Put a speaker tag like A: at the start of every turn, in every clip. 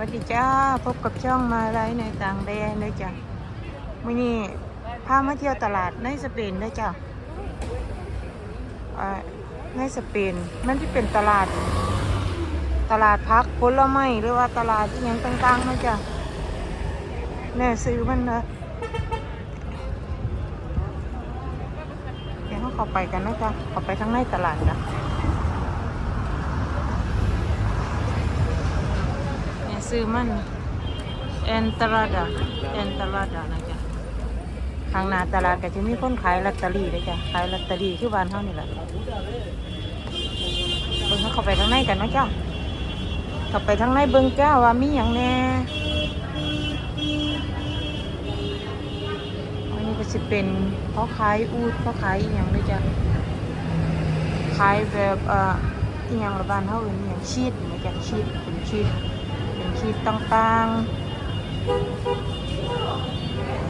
A: วัสดีจ้าพบกับช่องมาไลในต่างแดนเลยจ้ะมื่อนี้พามาเที่ยวตลาดในสเปนเลยจ้ะอ่าในสเปนมันที่เป็นตลาด ตลาดพักผลไม้หรือว่าตลาดที่ยังต่างๆนะจ้ะแน่ซื้อมันนะเดี๋ยวเราเข้าไปกันนะจ๊ะเข้าไปทั้งในตลาดจ้ะ เนี่ย ซื้อมันเอนตราดาเอนตราดานะจ๊ะทางหนาตลาดก็จะมีคนขายลอตเตอรี่เลยจ้ะขายลอตเตอรี่ที่บ้านเท่านี่แหละเบิ่งเขาเข้าไปทางในกันนะเจ้าเข้าไปทางในเบิ่งเจ้าว่ามีอย่างแน่อันนี้ก็จะเป็นเขาขายอูดเขาขายอย่างเลยจ้ะขายแบบเอ่ออย่างละบ้านเท่าอื่นอย่างชีสนะจ๊ะชีสเป็นชีส ชีสต่างๆ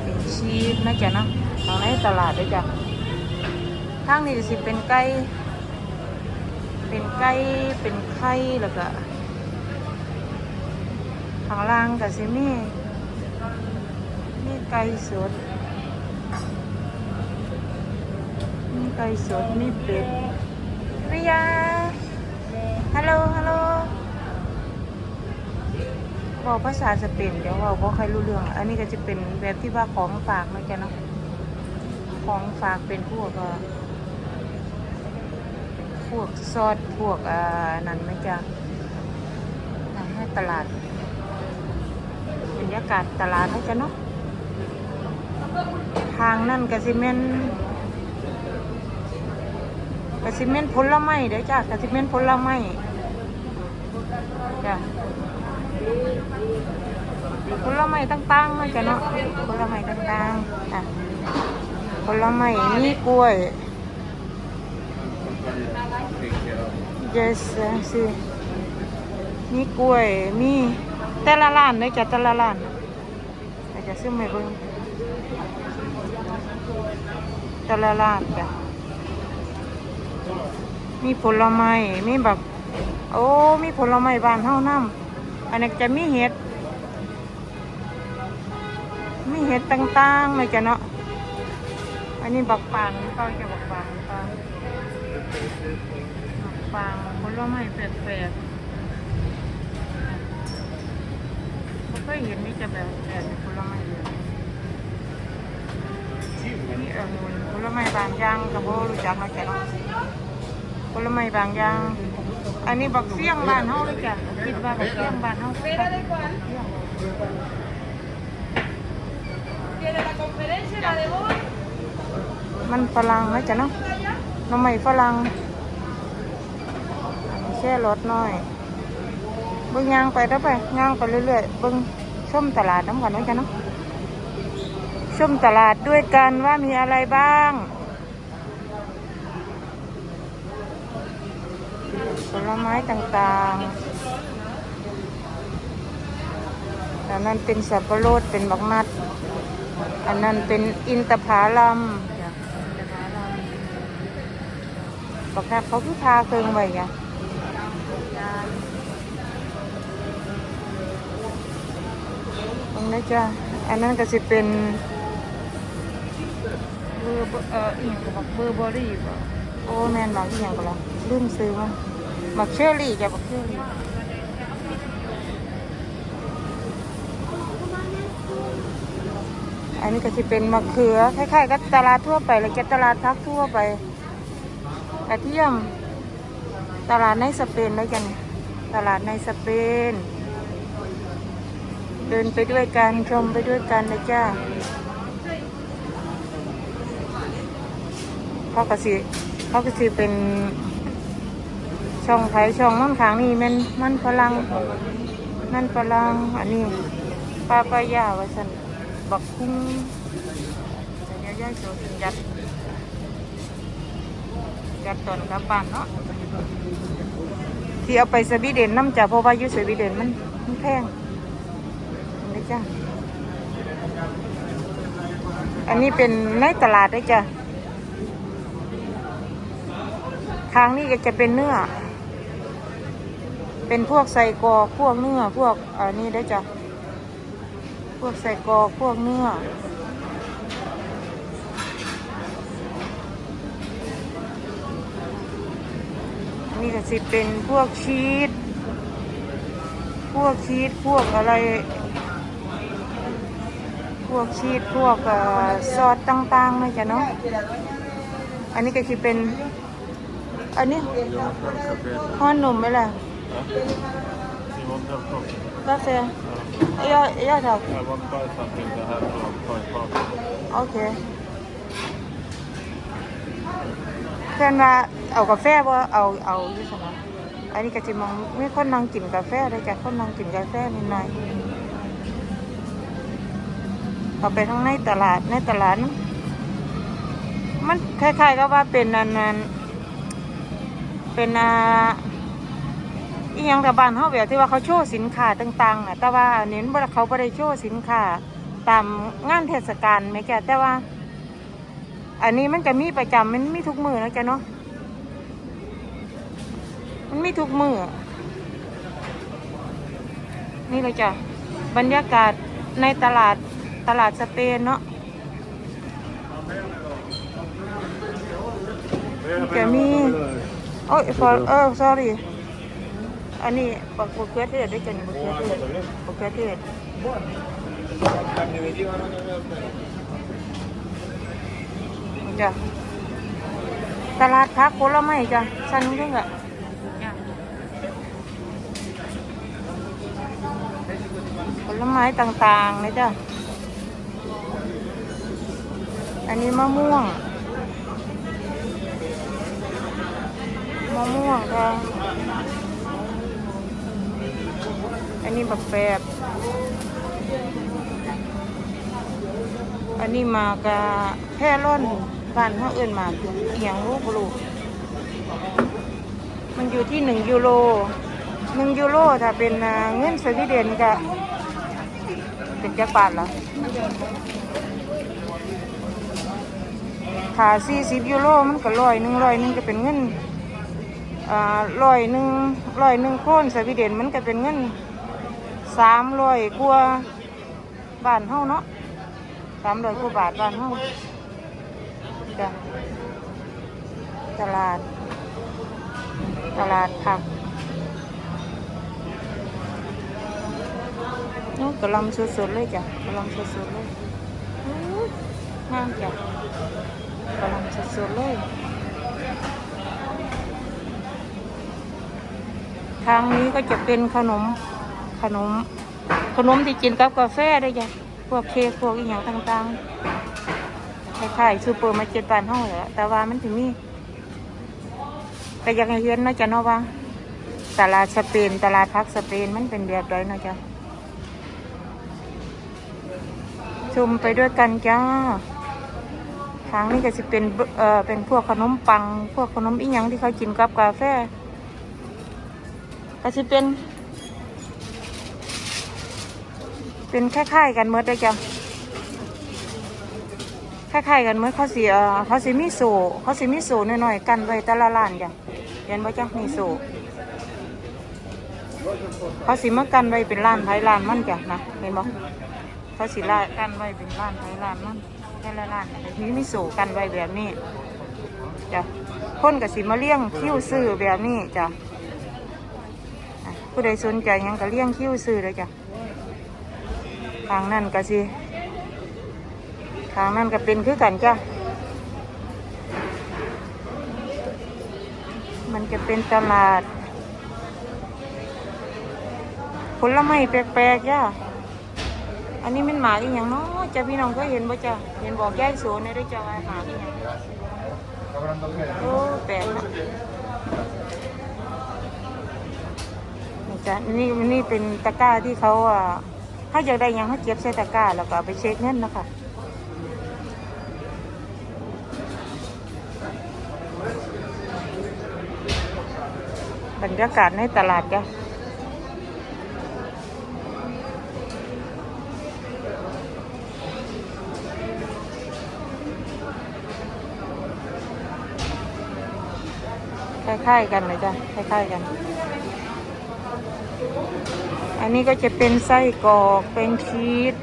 A: เป็นชีสนะจ๊ะนะทางในตลาดด้วยจ้ะทางนี้สิเป็นไก่เป็นไก่เป็นไข่แล้วก็ข้างล่างก็สิมีมีไก่สดมีไก่สดมีเป็ดริย เว่าภาษาสเปนเดี๋ยวเว่าบ่ค่อยรู้เรื่อง อันนี้ก็จะเป็นแบบที่ว่าของฝากนะแกเนาะของฝากเป็นพวกพวกซอสพวกอ่านั่นไหมจ๊ะให้ตลาดบรรยากาศตลาดนะจ๊ะเนาะทางนั่นกระสิเมนกระสิเมนผลไม้เด้อจ้ะกระสิเมนผลไม้จ้ะ ผลไม้ต่างๆมันจะเนาะผลไม้ต่างๆอะผลไม้มีกล้วย yes สิมีกล้วยมีแต่ละร้านเลยจ้ะแต่ละร้านแต่จะซื้อไม่เบิ่งแต่ละร้านจ้ะมีผลไม้มีแบบโอ้มีผลไม้บานเท่าน้ำ อันนี้จะมีเห็ด มีเห็ดต่างๆเลยจ้ะเนาะ อันนี้บักปางนี่าจะบักปางปางบักปางผลไม้แปลกๆไม่เคยเห็นนี่จะแบบแบบผลไม้เลยนี่เองุ่นผลไม้บางอย่างกับโบรู้จักนะจ๊ะเนาะผลไม้บางอย่าง อันนี้บักเฟี้ยงบ้านเฮาเลยจ้ะคิดว่าบักเฟี้ยงบ้านเฮาเฟี้ยง
B: ¿Quiere la conferencia, la de voz?
A: มันฝรั่งนะจ๊ะเนาะหน้ำใหม่ฝรั่งแช่รถหน่อยเบิ่งย่างไปแล้วไปย่างไปเรื่อยๆเบิ่งชมตลาดน้ำกันนะจ๊ะเนาะชมตลาดด้วยกันว่ามีอะไรบ้าง ผลไม้ต่างๆ อันนั้นเป็นสับปะรดเป็นบักนัด อันนั้นเป็นอินทผลัมจ้ะอินทผลัมบอกแค่เขาคือทาเครื่องไว้ไงตรงนี้จ้ะอันนั้นก็จะเป็นเบอร์เอ่ออีกบอกเบอร์เบอรี่บ่โอ้แมนบอกอีกอย่างก็แล้วลืมซื้อมัน บักเชอรี่จ้ะบักเชอรี่อันนี้ก็จะเป็นมะเขือคล้ายๆกับตลาดทั่วไปเลยแกตลาดพักทั่วไปกระเทียมตลาดในสเปนเลยกันตลาดในสเปน เดินไปด้วยกันชมไปด้วยกันเลยจ้าเขาก็สิเขาก็สิเป็น ช่องไทยช่องมันขางนี่มันมันฝรั่งนั่นฝรั่งอันนี้ปลาปลายาวสันบักคุ้งเดี๋ยวย่ายโจสิยัดยัดตอนกับบ้านเนาะที่เอาไปสวีเดนน้ำจ่าเพราะว่ายู่สวีเดนมันมันแพงนี่จ้ะอันนี้เป็นในตลาดด้วยจ้ะทางนี้ก็จะเป็นเนื้อ เป็นพวกใส่กรอกพวกเนื้อพวกอันนี้ได้อจ้ะพวกใส่กรอกพวกเนื้ออันนี้ก็สิเป็นพวกชีสพวกชีสพวกอะไร พวกชีสพวกเอ่อซอสต่างๆนะจ๊ะเนาะอันนี้ก็คือเป็น อันนี้ห้อนนมไหมล่ะ
B: You want to have coffee?
A: กาแฟเอ้ยเอ้ยถัก
B: I want to buy something to have for for coffee.
A: โอเคเพื่อนว่าเอากาแฟบ่เอาเอาอยู่สนะอันนี้ก็จะมองมีคนนั่งกินกาแฟเลยจ้ะคนนั่งกินกาแฟนิดหน่อยเอาไปทั้งในตลาดในตลาดนั้นมันคล้ายๆกับว่าเป็นนันนันเป็นอ่า อีหยังกับบ้านเฮาแบบที่ว่าเขาโชว์สินค้าต่างๆน่ะแต่ว่าเน้นบ่ได้เขาบ่ได้โชว์สินค้าตามงานเทศกาลไหมแกแต่ว่า อันนี้มันจะมีประจำมันมีทุกมือนะแกเนาะมันมีทุกมือนี่เลยจ้ะบรรยากาศในตลาดตลาดสเปนเนาะแกมีโอ้ย for เออ sorry อันนี้บักบักเขือเทศได้จ้ะนี่บักเขือเทศบักเขือเทศจ้ะตลาดพักผลไม้จ้ะชั้นนึงอะผลไม้ต่างๆเลยจ้ะ อันนี้มะม่วง มะม่วงค่ะ อันนี้แบบแปบอันนี้มากะแพร่ร่อนบ้านเขาเอื่นมาเอียงลูกลูกมันอยู่ที่หนึ่งยูโรหนึ่งยูโรถ้าเป็นเงินสวีเดนก็เป็นจักรบาทเหรอถ้าสี่สิบยูโรมันก็ร้อยหนึ่งร้อยหนึ่งก็เป็นเงินอ่าร้อยหนึ่งร้อยหนึ่งโคนสวีเดนมันก็เป็นเงิน สามร้อยกว่าบ้านเฮาเนาะสามร้อยกว่าบาทบ้านเฮาจ้ะตลาด ตลาดผักนู้กระลำสดๆเลยจ้ะกระลำสดๆเลยงามจ้ะกระลำสดๆเลยทางนี้ก็จะเป็นขนม ขนม ขนมที่กินกับกาแฟได้จ้ะพวกเค้กพวกอีหยังต่างๆคล้ายๆซูเปอร์มาร์เก็ตบ้านเฮาแหละแต่ว่ามันถึงมีแต่ยังเห็นเนาะจ้ะเนาะว่าตลาดสเปนตลาดพักสเปนมันเป็นแบบไรเนาะจ้ะชมไปด้วยกันจ้าทางนี้ก็จะเป็นเบเอ่อเป็นพวกขนมปัง พวกขนมอีหยังที่เขากินกับกาแฟก็จะเป็น เป็นคล้ายๆกันเมื่อได้อจ้ะคล้ายๆกันเมื่อเขาสีเอ่อเขาสีมีโซเขาสีมีโซน้อยๆกันไว้แต่ละร้านจ้ะเห็นบ่จ้ะมีโซเขาสีมากันไว้เป็นร้านไทยร้านมันจ้ะนะเห็นบ่เขาสีละกันไว้เป็นร้านไทยร้านมันแต่ละร้านมีมีโซกันไว้แบบนี้จ้ะคนกับสีมาเลี้ยงคิ้วซื้อแบบนี้จ้ะผู้ใดสนใจยังก็เลี้ยงคิ้วซื้อเลยจ้ะ ทางนั่นก็สิทางนั่นก็เป็นคือกันจ้ะมันจะเป็นตลาด ผลไม้แปลกๆจ้ะอันนี้มันหมาอีกอย่างเนาะจ้ะพี่น้องก็เห็นบ่จ้ะเห็นบอกยายโสในได้จ้ะว่าหมาอีกอย่างโอ้แปลกนะนะจ้ะนี่นี่เป็นตะกร้าที่เขาอะ ถ้าอยากได้ยังเขาเก็บใส่ตะกร้าแล้วก็เอาไปเช็คเงินนะคะบรรยากาศในตลาดจ้ะคล้ายๆกันเลยจ้ะคล้ายๆกัน อันนี้ก็จะเป็นไส้กรอกเป็นชีส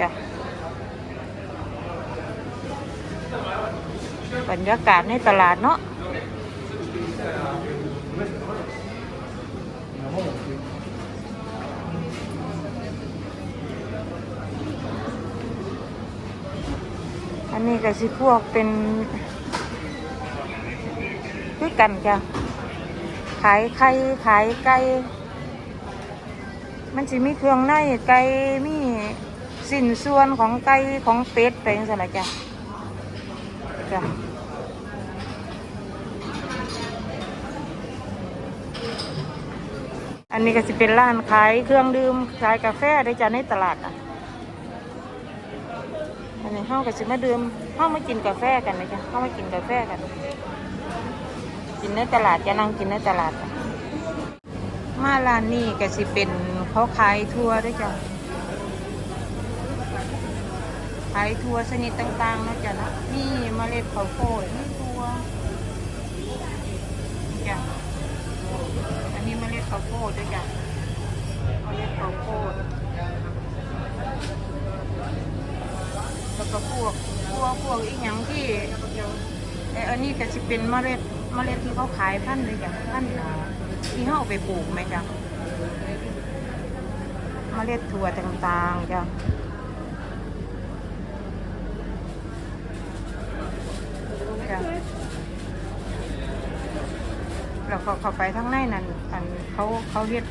A: จ้ะบรรยากาศในตลาดเนาะอันนี้ก็สิพวกเป็นคือกันจ้ะ ขายไข่ขายไก่มันสิมีเครื่องในไก่มีสินส่วนของไก่ของเป็ดไปจังซั่นล่ะจ้ะจ้ะอันนี้ก็สิเป็นร้านขายเครื่องดื่มขายกาแฟได้จ้ะในตลาดอะอันนี้เฮาก็สิมาดื่มเฮามากินกาแฟกันนะจ๊ะเฮามากินกาแฟกัน กินในตลาดจะนั่งกินในตลาด มาร้านนี้ก็สิเป็นเขาขายทัวร์ด้วยจ้ะขายทัวร์ชนิดต่างๆนะจ๊ะนะมีเมล็ดข้าวโพดมีทัวจ้ะอันนี้เมล็ดข้าวโพดด้วยจ้ะเมล็ดข้าวโพดแล้วก็พวกพวกพวกอีกอย่างที่เอ่ออันนี้ก็จะเป็นเมล็ด เมล็ดที่เขาขายพันเลยจ้ะพันธุ์อ่าที่เขาเอาไปปลูกไหมจ้ะเมล็ดถั่วต่างๆจ้ะจ้ะแล้วก็เข้าไปทั้งในนั้นอันเขาเขาเฮ็ด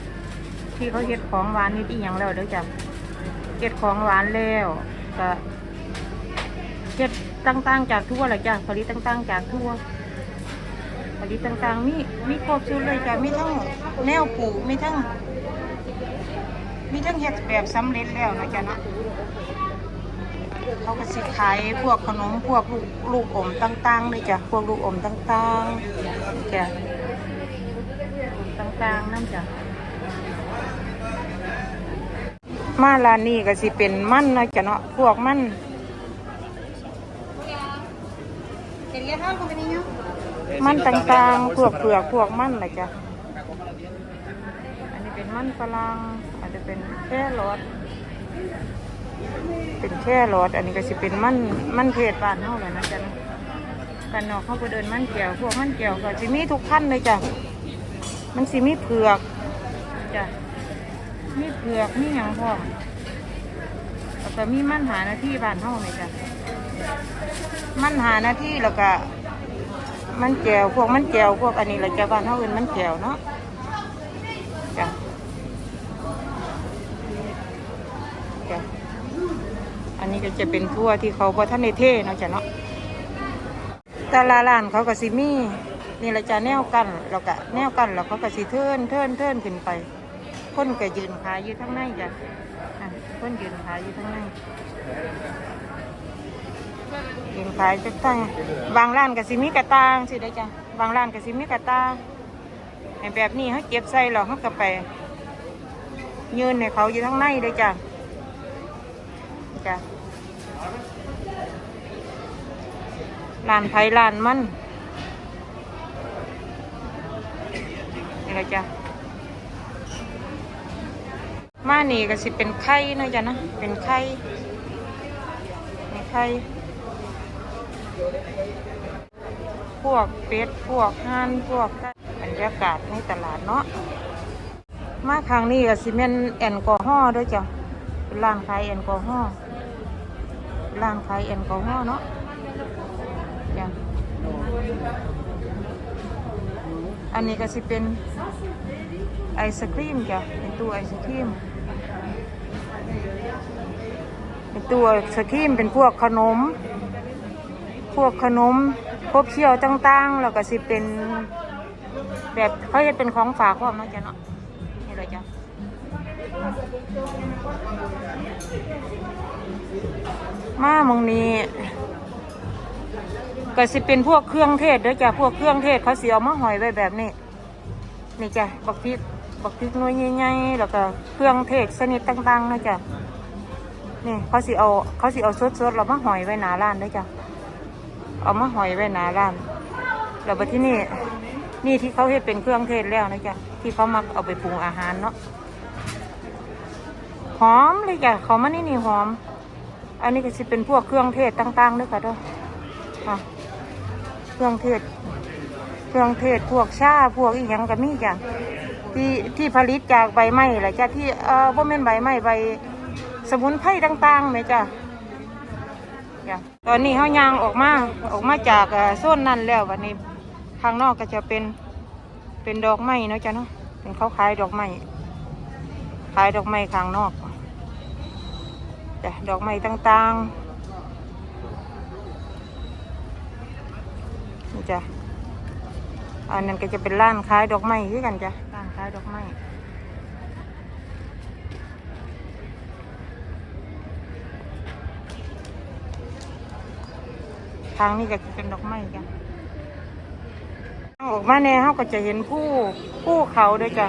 A: ที่เขาเฮ็ดของหวานนี่ที่อย่างแล้วเด้อจ้ะเฮ็ดของหวานแล้วก็เฮ็ดต่างๆจากทั่วเลยจ้ะผลิตต่างๆจากทั่ว ลิตต่างๆ มีมีครบชุดเลยจ้ะมีทั้งแนวปลูกมีทั้ง มีทั้งเฮ็ดแบบสำเร็จแล้วนะจ๊ะเนาะเขาก็สิขายพวกขนมพวกลูกลูกอมต่างๆเลยจ้ะพวกลูกอมต่างๆจ้ะต่างๆนั่นจ้ะมาร้านนี้ก็สิเป็นมันนะจ๊ะเนาะพวกมัน
C: ¿Querías algo, mi niño?
A: มันต่างๆพวกเปลือกพวกมันอะไรจ้ะอันนี้เป็นมันฝรั่งอาจจะเป็นแค่รสเป็นแค่รสอันนี้ก็สิเป็นมันมันเทศบ้านเฮาเลยนะจ๊ะกันนอกเขาไปเดินมันแก้วพวกมันแก้วก็สิมีทุกพันเลยจ้ะมันสิมีเผือกจ้ะมีเผือกมีหยังพร้อมแล้วก็มีมันหาหน้าที่บ้านเฮาเลยจ้ะมันหาหน้าที่แล้วก็ มันแกวพวกมันแกวพวกอันนี้เราจะบ้านเฮาเอิ้นมันแกวเนาะจ้ะจ้ะอันนี้ก็จะเป็นทั่วที่เขาบ่ทันได้เทเนาะจ้ะเนาะแต่ละร้านเขาก็สิมีนี่ละจะแนวกันแล้วก็แนวกันแล้วเขาก็สิเทินเทินเทินขึ้นไปคนก็ยืนขายอยู่ข้างในจ้ะอะคนยืนขายอยู่ข้างใน ยืนขายจะตั้งบางร้านก็สิมีกระตางสิได้จ้ะบางร้านก็สิมีกระตางแบบนี้เขาเก็บใส่หรอเขาก็ไป ยืนในเขาอยู่ทั้งในเลยจ้ะจ้ะร้านไผ่ร้านมันนี่ละจ้ะมานี่ก็สิเป็นไข่เนาะจ้ะนะเป็นไข่ไข่ พวกเป็ด พวกห่านพวกบรรยากาศในตลาดเนาะ มาครั้งนี้ก็สิเมนแอลกอฮอล์ด้วยจ้ะเป็นร้านขายแอลกอฮอล์ร้านขายแอลกอฮอล์เนาะจ้ะอันนี้ก็สิเป็นไอศครีมจ้ะเป็นตู้ไอศครีมเป็นตัวไอศครีมเป็นพวกขนม พวกขนมพบเชี่ยวต่างๆแล้วก็สิเป็นแบบเขาจะเป็นของฝากพร้อมเนาะจ้ะเนาะนี่เลยจ้ะมามองนี้ก็สิเป็นพวกเครื่องเทศเด้อจ้ะพวกเครื่องเทศเขาเสียมาหอยไว้แบบนี้นี่จ้ะบักพริกบักพริกน้อยใหญ่ๆแล้วก็เครื่องเทศชนิดต่างๆนะจ้ะนี่เขาสิเอาเขาสิเอาสดๆเรามาหอยไว้หนาร้านเด้อจ้ะ เอามาหอยไว้หนาร้านแล้วบัดที่นี่นี่ที่เขาเฮ็ดเป็นเครื่องเทศแล้วนะจ๊ะที่เขามักเอาไปปรุงอาหารเนาะหอมเลยจ้ะเขามานี่นี่หอม อันนี้ก็จะเป็นพวกเครื่องเทศต่างๆด้วยค่ะด้วยอะเครื่องเทศ เครื่องเทศพวกชาพวกอีหยังก็มีจ้ะที่ที่ผลิตจากใบไม้แหละจ้ะที่เอ่อบ่แม่นใบไม้ใบสมุนไพรต่างๆไหมจ้ะ ตอนนี้เฮายางออกมาออกมาจากโซนนั้นแล้ววันนี้ข้างนอกก็จะเป็นเป็นดอกไม้เนาะจ้ะเนาะเป็นเขาขายดอกไม้ขายดอกไม้ข้างนอกจ้ะดอกไม้ต่างๆนี่จ้ะอันนั้นก็จะเป็นร้านขายดอกไม้คือกันจ้ะร้านขายดอกไม้ ทางนี้ก็จะเป็นดอกไม้จ้ะออกมาแน่เขาก็จะเห็นผู้ผู้เขาด้วยจ้ะ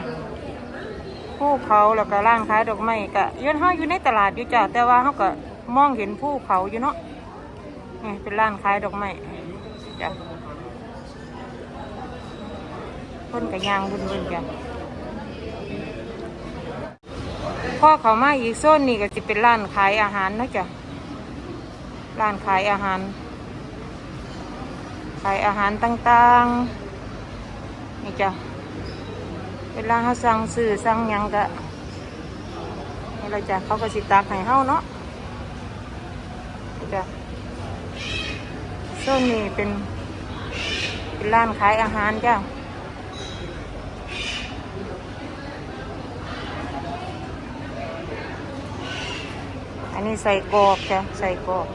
A: ผู้เขาแล้วก็ร้านขายดอกไม้ก็ย้อนห้าอยู่ในตลาดอยู่จ้ะแต่ว่าเขาก็มองเห็นผู้เขาอยู่เนาะนี่เป็นร้านขายดอกไม้จ้ะคนกับยางบุญบุญจ้ะพ่อเขามาอีกโซนนี่ก็จะเป็นร้านขายอาหารนะจ้ะร้านขายอาหาร ขายอาหารต่างๆ นี่จ้ะ เวลาเขาสั่งซื้อสั่งยังก็นี่เราจะเขาก็สิตักให้เฮาเนาะนี่จ้ะโซนนี้เป็น เป็นร้านขายอาหารจ้ะอันนี้ใส่กรอกจ้ะใส่กรอก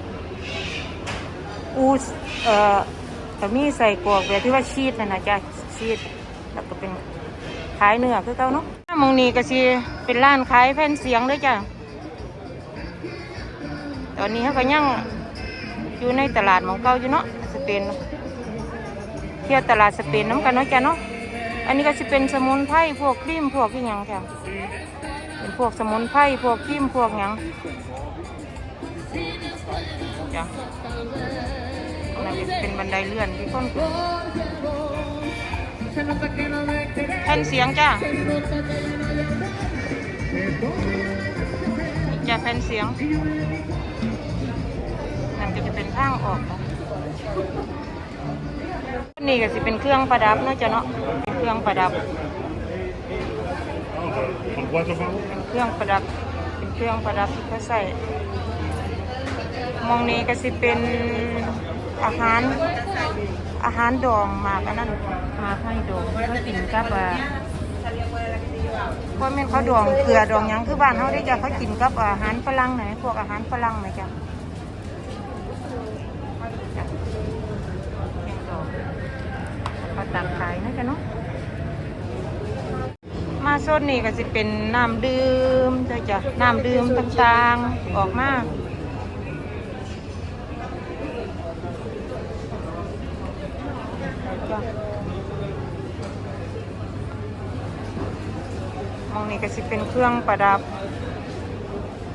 A: อูเอ่อ แต่มีใส่กรอกแบบที่ว่าชีสนั่นะจ้ะชีสแล้วก็เป็นขายเนื้อคือเก่าเนาะมองนี้ก็สิเป็นร้านขายแผ่นเสียงด้วยจ้ะตอนนี้เขาก็ยังอยู่ในตลาดมองเก่าอยู่เนาะสเปนเที่ยวตลาดสเปนน้ำกันเนาะจ้ะเนาะอันนี้ก็จะเป็นสมุนไพรพวกครีมพวกที่ยังจ้ะเป็นพวกสมุนไพรพวกครีมพวกยังจ้ะ นั่นก็เป็นบันไดเลื่อนที่คนขึ้นแผ่นเสียงจ้ะนี่จ้ะแผ่นเสียงนั่นก็จะเป็นทางออกจ้ะนี่ก็จะเป็นเครื่องประดับเนาะจ้ะเนาะเป็นเครื่องประดับ
B: Con quattro favori?
A: เป็นเครื่องประดับเป็นเครื่องประดับที่เขาใส่มองนี้ก็สิเป็น อาหารอาหารดองหมากอันนั้นหมากให้ดองที่เขากินกับอ่าเพราะแม่นเขาดองเกลือดองหยังคือบ้านเขาได้จ้ะเขากินกับอาหารฝรั่งไหนพวกอาหารฝรั่งไหมจ้ะจ้ะแกงดองเขาตักขายนะจ๊ะเนาะมาโซนนี้ก็จะเป็นน้ำดื่มจ้ะจ้ะน้ำดื่มต่างๆออกมาจ้ะมอง นี้ก็สิเป็นเครื่องประดับ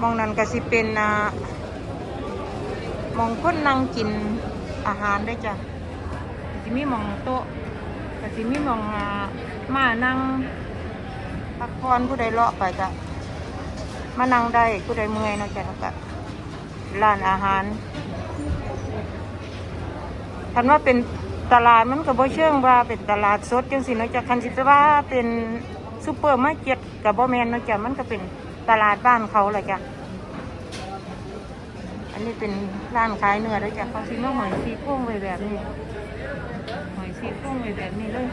A: มองนั้นก็สิเป็นอ่ามองคนนั่งกินอาหารได้จ้ะก็สิมีมองโต๊ะก็สิมีมองอ่ามานั่งพักผ่อนผู้ใดเลาะไปก็มานั่งได้ผู้ใดเมื่อยเนาะจ้ะแล้วก็ร้านอาหารคันว่าเป็นตลาดมันก็บ่เชิงว่าเป็นตลาดสดจังสิเนาะจ้ะคันสิว่าเป็น ซูเปอร์มาร์เก็ตกับบ่แมนเนาะจ้ะมันก็เป็นตลาดบ้านเขาแหละจ้ะอันนี้เป็นร้านขายเนื้อแล้วจ้ะเขาสิมาหอยซีโครงไว้แบบนี้ หอยซีโครงไว้แบบนี้เลย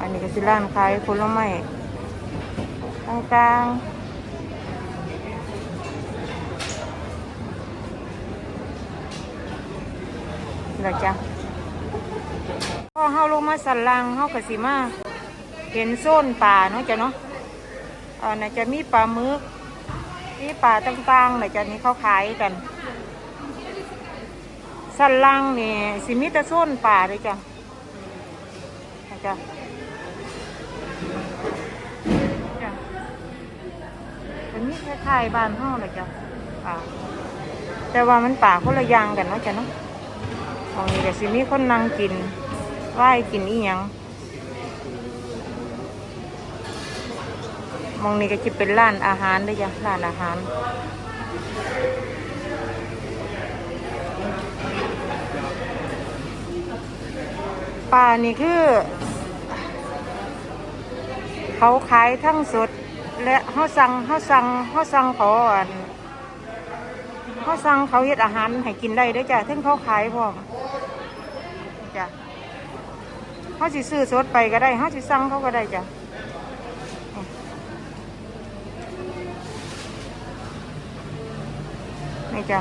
A: อันนี้ก็สิร้านขายผลไม้ต่างๆแล้วจ้ะ พอเฮาลงมาสันล่างเฮาก็สิมาเห็นโซนป่าเนาะจ้ะเนาะอ่าน่าจะมีปลาหมึกมีปลาต่างๆน่าจะนี่เขาขายกันสันล่างนี่สิมีแต่โซนป่าเลยจ้ะนะจ้ะจ้ะมันมีคล้ายๆบ้านห้อเลยจ้ะป่าแต่ว่ามันป่าคนละอย่างกันเนาะจ้ะเนาะมองนี้ก็สิมีคนนั่งกิน ไหว้กินอีหยังมองนี้ก็จะเป็นร้านอาหารเด้วยจ้ะร้านอาหารปลานี่คือ เขาขายทั้งสด และเขาสั่งเขาสั่งเขาสั่งเขาอันเขาสั่งเขาเฮ็ดอาหารให้กินได้ด้วยจ้ะถึงเขาขายพร้อมจ้ะ เขาสิซื้อสดไปก็ได้เขาสิสั่งเขาก็ได้จ้ะนี่จ้ะ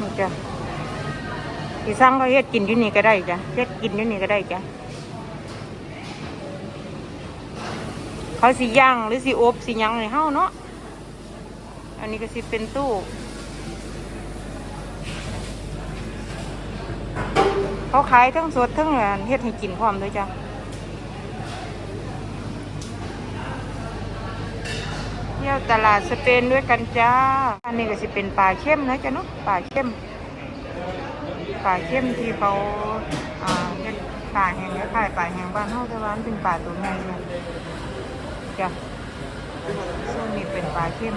A: นี่จ้ะทีสั่งเขาเฮ็ดกินอยู่นี่ก็ได้จ้ะเฮ็ดกินอยู่นี่ก็ได้จ้ะเขาสิย่างหรือสิอบสิยังในเฮาเนาะ อันนี้ก็สิเป็นตู้ เขาขายทั้งสดทั้งอันเฮ็ดให้กินพร้อมด้วยจ้ะเที่ยวตลาดสเปนด้วยกันจ้า อันนี้ก็สิเป็นปลาเข้มนะจ้ะเนาะปลาเข้มปลาเข้มที่เขาอ่าเฮ็ดปลาแห้งคล้ขายปลาแห้งบ้านเฮาแต่ว่ามันเป็นปลาตัวใหญ่เนี่ยจ้ะส่วนนี้เป็นปลาเข้ม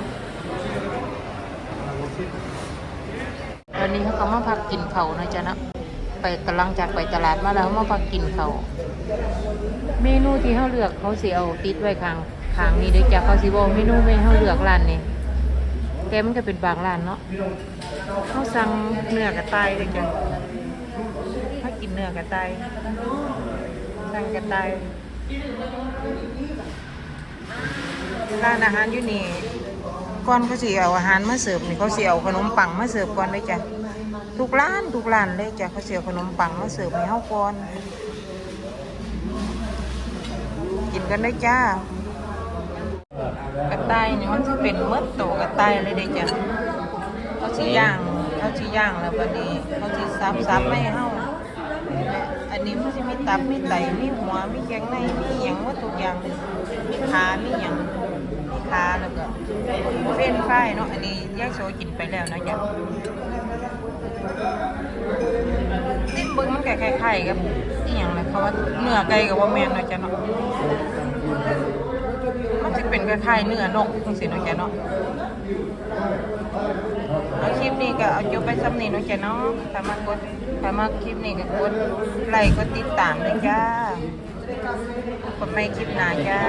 A: วันนี้เขาก็มาพักกินเขานะจ๊ะเนาะไปกำลังจากไปตลาดมาแล้วมาพักกินเขาเมนูที่เขาเลือกเขาสิเอาติดไว้ข้างข้างนี้เด้อจ้ะเขาสิบอกเมนูไม่เขาเลือกร้านนี้แต่มันก็เป็นบางร้านเนาะเขาสั่งเนื้อกระต่ายเลยจ้ะเขากินเนื้อกระต่ายสั่งกระต่ายร้านอาหารอยู่นี่ ก่อนเขาสิเอาอาหารมาเสิร์ฟนี่เขาสิเอาขนมปังมาเสิร์ฟก่อนเลยจ้ะทุกร้านทุกร้านเลยจ้ะเขาสิเอาขนมปังมาเสิร์ฟให้เฮาก่อนกินกันได้จ้ากระต่ายนี่มันสิเป็นเมดโตกระต่ายเลยเด้จ้ะเขาสิย่างเขาสิย่างแล้วบัดนี้เขาสิซับซับให้เฮาอันนี้มันสิมีตับมีไตมีหัวมีแกงในมีหยังหมดทุกอย่างเลยมีขามีหยัง คาแล้วก็เฟรนฟรายเนาะอันนี้ย่าโชกินไปแล้วนะจ๊ะติ้มบิ้งมันก็คล้ายๆกับอีหยังเลยเขาว่าเนื้อไก่กับว่าแมนนะจ๊ะเนาะมันจะเป็นคล้ายๆเนื้อนกจังซี่เนาะจ๊ะเนาะเอาคลิปนี้ก็เอาจบไปซ้ำนี้เนาะจ๊ะเนาะถ้ามากดถ้ามาคลิปนี้ก็กดไลค์กดติดตามเลยจ้ากดไม่คลิปหนาจ้า